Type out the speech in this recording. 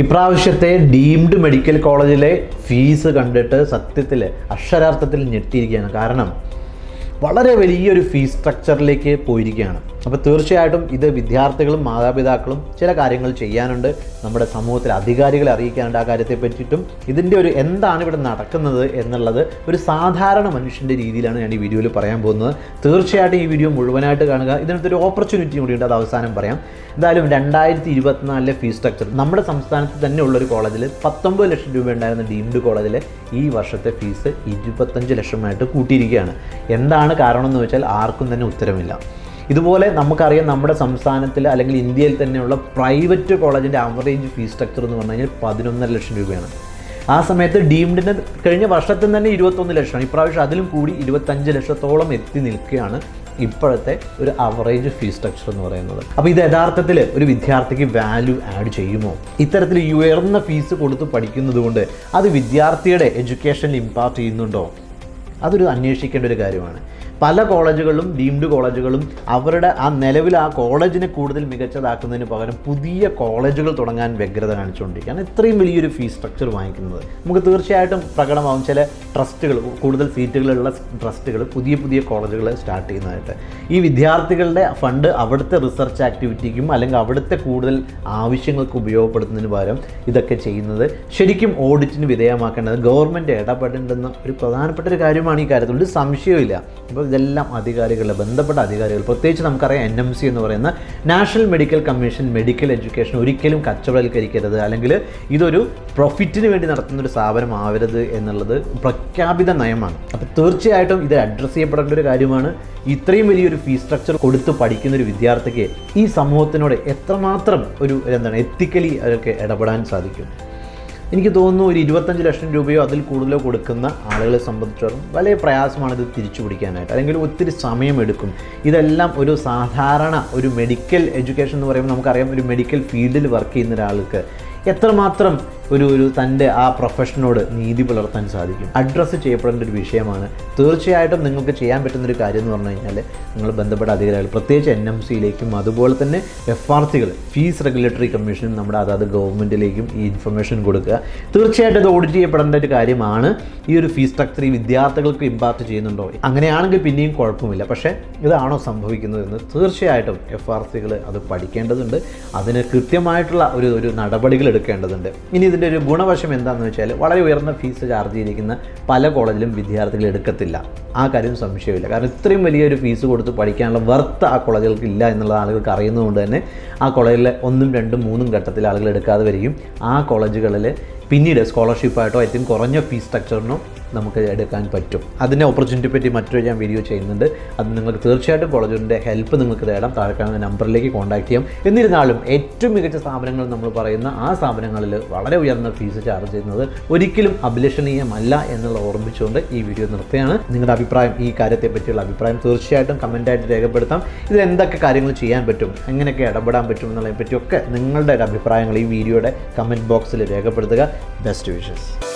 ഇപ്രാവശ്യത്തെ deemed medical കോളേജിലെ fees കണ്ടിട്ട് സത്യത്തിൽ അക്ഷരാർത്ഥത്തിൽ ഞെട്ടിയിരിക്കുകയാണ്. കാരണം വളരെ വലിയൊരു ഫീസ് സ്ട്രക്ചറിലേക്ക് പോയിരിക്കുകയാണ്. അപ്പോൾ തീർച്ചയായിട്ടും ഇത് വിദ്യാർത്ഥികളും മാതാപിതാക്കളും ചില കാര്യങ്ങൾ ചെയ്യാനുണ്ട്. നമ്മുടെ സമൂഹത്തിൽ അധികാരികളെ അറിയിക്കാനുണ്ട് ആ കാര്യത്തെ പറ്റിയിട്ടും. ഇതിന്റെ ഒരു എന്താണ് ഇവിടെ നടക്കുന്നത് എന്നുള്ളത് ഒരു സാധാരണ മനുഷ്യന്റെ രീതിയിലാണ് ഞാൻ ഈ വീഡിയോയിൽ പറയാൻ പോകുന്നത്. തീർച്ചയായിട്ടും ഈ വീഡിയോ മുഴുവനായിട്ട് കാണുക. ഇതിനകത്തൊരു ഓപ്പർച്യൂണിറ്റി കൂടിയുണ്ട് അത് അവസാനം പറയാം. എന്തായാലും രണ്ടായിരത്തി ഇരുപത്തിനാലിലെ ഫീസ് സ്ട്രക്ചർ നമ്മുടെ സംസ്ഥാനത്ത് തന്നെ ഉള്ളൊരു കോളേജിൽ പത്തൊമ്പത് ലക്ഷം രൂപ ഉണ്ടായിരുന്ന ഡീംഡ് കോളേജിൽ ഈ വർഷത്തെ ഫീസ് ഇരുപത്തഞ്ച് ലക്ഷമായിട്ട് കൂട്ടിയിരിക്കുകയാണ്. എന്താണ് കാരണം എന്ന് വെച്ചാൽ ആർക്കും തന്നെ ഉത്തരമില്ല. ഇതുപോലെ നമുക്കറിയാം നമ്മുടെ സംസ്ഥാനത്തിൽ അല്ലെങ്കിൽ ഇന്ത്യയിൽ തന്നെയുള്ള പ്രൈവറ്റ് കോളേജിന്റെ ആവറേജ് ഫീസ് സ്ട്രക്ചർ എന്ന് പറഞ്ഞു കഴിഞ്ഞാൽ പതിനൊന്നര ലക്ഷം രൂപയാണ്. ആ സമയത്ത് ഡീംഡിന് കഴിഞ്ഞ വർഷത്തിൽ തന്നെ ഇരുപത്തൊന്ന് ലക്ഷമാണ്. ഇപ്രാവശ്യം അതിലും കൂടി ഇരുപത്തഞ്ച് ലക്ഷത്തോളം എത്തി നിൽക്കുകയാണ് ഇപ്പോഴത്തെ ഒരു അവറേജ് ഫീസ് സ്ട്രക്ചർ എന്ന് പറയുന്നത്. അപ്പോൾ ഇത് യഥാർത്ഥത്തിൽ ഒരു വിദ്യാർത്ഥിക്ക് വാല്യൂ ആഡ് ചെയ്യുമോ? ഇത്തരത്തിൽ ഉയർന്ന ഫീസ് കൊടുത്ത് പഠിക്കുന്നത് കൊണ്ട് അത് വിദ്യാർത്ഥിയുടെ എഡ്യൂക്കേഷനിൽ ഇമ്പാക്റ്റ് ചെയ്യുന്നുണ്ടോ? അതൊരു അന്വേഷിക്കേണ്ട ഒരു കാര്യമാണ്. പല കോളേജുകളിലും ഡീംഡ് കോളേജുകളും അവരുടെ ആ നിലവിൽ ആ കോളേജിനെ കൂടുതൽ മികച്ചതാക്കുന്നതിന് പകരം പുതിയ കോളേജുകൾ തുടങ്ങാൻ വ്യഗ്രത കാണിച്ചുകൊണ്ടിരിക്കുകയാണ്. ഇത്രയും വലിയൊരു ഫീസ് സ്ട്രക്ചർ വാങ്ങിക്കുന്നത്. നമുക്ക് തീർച്ചയായിട്ടും പ്രകടമാവും ചില ട്രസ്റ്റുകൾ കൂടുതൽ സീറ്റുകളുള്ള ട്രസ്റ്റുകൾ പുതിയ പുതിയ കോളേജുകൾ സ്റ്റാർട്ട് ചെയ്യുന്നതായിട്ട്. ഈ വിദ്യാർത്ഥികളുടെ ഫണ്ട് അവിടുത്തെ റിസർച്ച് ആക്ടിവിറ്റിക്കും അല്ലെങ്കിൽ അവിടുത്തെ കൂടുതൽ ആവശ്യങ്ങൾക്ക് ഉപയോഗപ്പെടുത്തുന്നതിന് പകരം ഇതൊക്കെ ചെയ്യുന്നത് ശരിക്കും ഓഡിറ്റിന് വിധേയമാക്കേണ്ടത് ഗവൺമെന്റ് ഇടപെടേണ്ടുന്ന ഒരു പ്രധാനപ്പെട്ട ഒരു കാര്യമാണ് ഈ കാര്യത്തിൽ. ഒരു സംശയമില്ല അപ്പോൾ ഇതെല്ലാം അധികാരികൾ ബന്ധപ്പെട്ട അധികാരികൾ. പ്രത്യേകിച്ച് നമുക്കറിയാം എൻ എം സി എന്ന് പറയുന്ന national medical commission medical education ഒരിക്കലും കച്ചവടവൽക്കരിക്കരുത്. അല്ലെങ്കിൽ ഇതൊരു പ്രോഫിറ്റിന് വേണ്ടി നടത്തുന്ന ഒരു സ്ഥാപനം ആവരുത് എന്നുള്ളത് പ്രഖ്യാപിത നയമാണ്. അപ്പോൾ തീർച്ചയായിട്ടും ഇത് അഡ്രസ്സ് ചെയ്യപ്പെടേണ്ട ഒരു കാര്യമാണ്. ഇത്രയും വലിയൊരു ഫീസ് സ്ട്രക്ചർ കൊടുത്ത് പഠിക്കുന്ന ഒരു വിദ്യാർത്ഥിക്ക് ഈ സമൂഹത്തിനോട് എത്രമാത്രം ഒരു എന്താണ് എത്തിക്കലി അവർക്ക് ഇടപെടാൻ സാധിക്കും? എനിക്ക് തോന്നുന്നു ഒരു ഇരുപത്തഞ്ച് ലക്ഷം രൂപയോ അതിൽ കൂടുതലോ കൊടുക്കുന്ന ആളുകളെ സംബന്ധിച്ചിടത്തോളം വലിയ പ്രയാസമാണ് ഇത് തിരിച്ചു പിടിക്കാനായിട്ട്. അല്ലെങ്കിൽ ഒത്തിരി സമയമെടുക്കും ഇതെല്ലാം ഒരു സാധാരണ ഒരു മെഡിക്കൽ എഡ്യൂക്കേഷൻ എന്ന് പറയുമ്പോൾ നമുക്കറിയാം ഒരു മെഡിക്കൽ ഫീൽഡിൽ വർക്ക് ചെയ്യുന്ന ഒരാൾക്ക് എത്രമാത്രം ഒരു ഒരു തന്റെ ആ പ്രൊഫഷനോട് നീതി പുലർത്താൻ സാധിക്കും. അഡ്രസ്സ് ചെയ്യപ്പെടേണ്ട ഒരു വിഷയമാണ്. തീർച്ചയായിട്ടും നിങ്ങൾക്ക് ചെയ്യാൻ പറ്റുന്ന ഒരു കാര്യം എന്ന് പറഞ്ഞു കഴിഞ്ഞാൽ നിങ്ങൾ ബന്ധപ്പെട്ട അധികാരികൾ പ്രത്യേകിച്ച് എൻ എം സിയിലേക്കും അതുപോലെ തന്നെ എഫ് ആർ സികൾ ഫീസ് റെഗുലേറ്ററി കമ്മീഷനും നമ്മുടെ അതാത് ഗവൺമെന്റിലേക്കും ഈ ഇൻഫർമേഷൻ കൊടുക്കുക. തീർച്ചയായിട്ടും ഇത് ഓഡിറ്റ് ചെയ്യപ്പെടേണ്ട ഒരു കാര്യമാണ്. ഈ ഒരു ഫീസ് സ്ട്രക്ചർ ഈ വിദ്യാർത്ഥികൾക്ക് ഇമ്പാക്റ്റ് ചെയ്യുന്നുണ്ടോ? അങ്ങനെയാണെങ്കിൽ പിന്നെയും കുഴപ്പമില്ല. പക്ഷേ ഇതാണോ സംഭവിക്കുന്നതെന്ന് തീർച്ചയായിട്ടും എഫ് ആർ സികൾ അത് പഠിക്കേണ്ടതുണ്ട്. അതിന് കൃത്യമായിട്ടുള്ള ഒരു ഒരു നടപടികൾ എടുക്കേണ്ടതുണ്ട്. ഇനി ഇതിന്റെ ഒരു ഗുണവശം എന്താണെന്ന് വെച്ചാൽ വളരെ ഉയർന്ന ഫീസ് ചാർജ് ചെയ്തിരിക്കുന്ന പല കോളേജിലും വിദ്യാർത്ഥികൾ എടുക്കത്തില്ല. ആ കാര്യം സംശയമില്ല കാരണം ഇത്രയും വലിയൊരു ഫീസ് കൊടുത്ത് പഠിക്കാനുള്ള വർത്ത് ആ കോളേജുകൾക്ക് ഇല്ല എന്നുള്ളത് ആളുകൾക്ക് അറിയുന്നതുകൊണ്ട് തന്നെ ആ കോളേജിലെ ഒന്നും രണ്ടും മൂന്നും ഘട്ടത്തിൽ ആളുകൾ എടുക്കാതെ വരികയും ആ കോളേജുകളിൽ പിന്നീട് സ്കോളർഷിപ്പായിട്ടോ ഏറ്റവും കുറഞ്ഞ ഫീസ് സ്ട്രക്ചറിനോ നമുക്ക് എടുക്കാൻ പറ്റും. അതിന്റെ ഓപ്പർച്യൂണിറ്റി പറ്റി മറ്റൊരു ഞാൻ വീഡിയോ ചെയ്യുന്നുണ്ട്. അത് നിങ്ങൾക്ക് തീർച്ചയായിട്ടും കോളേജിന്റെ ഹെൽപ്പ് നിങ്ങൾക്ക് തേടാം. താഴെ കാണുന്ന നമ്പറിലേക്ക് കോൺടാക്ട് ചെയ്യാം. എന്നിരുന്നാലും ഏറ്റവും മികച്ച സ്ഥാപനങ്ങൾ നമ്മൾ പറയുന്ന ആ സ്ഥാപനങ്ങളിൽ വളരെ ഉയർന്ന ഫീസ് ചാർജ് ചെയ്യുന്നത് ഒരിക്കലും അഭിലഷണീയമല്ല എന്നുള്ള ഓർമ്മിച്ചുകൊണ്ട് ഈ വീഡിയോ നിർത്തുകയാണ്. നിങ്ങളുടെ അഭിപ്രായം ഈ കാര്യത്തെ പറ്റിയുള്ള അഭിപ്രായം തീർച്ചയായിട്ടും കമന്റായിട്ട് രേഖപ്പെടുത്താം. ഇതിൽ എന്തൊക്കെ കാര്യങ്ങൾ ചെയ്യാൻ പറ്റും എങ്ങനെയൊക്കെ ഇടപെടാൻ പറ്റും എന്നുള്ളതിനെ പറ്റിയൊക്കെ നിങ്ങളുടെ ഒരു അഭിപ്രായങ്ങൾ ഈ വീഡിയോയുടെ കമന്റ് ബോക്സിൽ രേഖപ്പെടുത്തുക. Best wishes